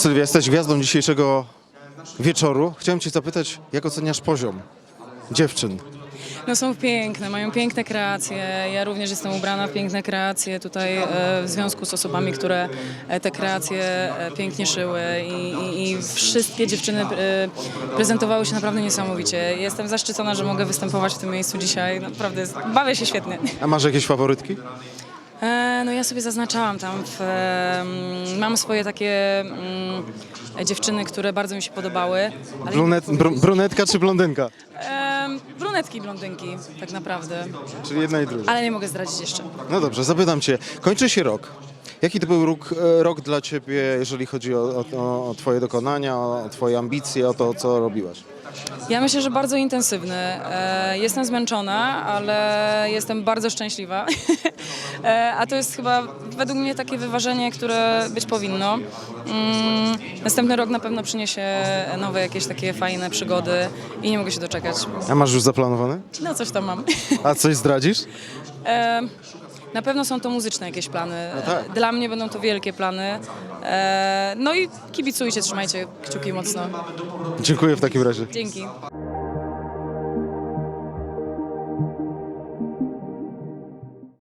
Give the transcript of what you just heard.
Sylwia, jesteś gwiazdą dzisiejszego wieczoru. Chciałem cię zapytać, jak oceniasz poziom dziewczyn? No są piękne, mają piękne kreacje. Ja również jestem ubrana w piękne kreacje tutaj e, w związku z osobami, które e, te kreacje e, pięknie szyły i, i, i wszystkie dziewczyny e, prezentowały się naprawdę niesamowicie. Jestem zaszczycona, że mogę występować w tym miejscu dzisiaj. Naprawdę jest, bawię się świetnie. A masz jakieś faworytki? No ja sobie zaznaczałam tam, w, mam swoje takie mm, dziewczyny, które bardzo mi się podobały. Ale Brunet, br brunetka czy blondynka? Brunetki i blondynki, tak naprawdę. Czyli jedna i druga. Ale nie mogę zdradzić jeszcze. No dobrze, zapytam cię. Kończy się rok. Jaki to był rok, e, rok dla ciebie, jeżeli chodzi o, o, o twoje dokonania, o twoje ambicje, o to, co robiłaś? Ja myślę, że bardzo intensywny. E, Jestem zmęczona, ale jestem bardzo szczęśliwa. E, A to jest chyba według mnie takie wyważenie, które być powinno. Mm, Następny rok na pewno przyniesie nowe jakieś takie fajne przygody i nie mogę się doczekać. A masz już zaplanowane? No coś tam mam. A coś zdradzisz? E, Na pewno są to muzyczne jakieś plany. tak. Dla mnie będą to wielkie plany. E, No i kibicujcie, trzymajcie kciuki mocno. Dziękuję w takim razie. Dzięki.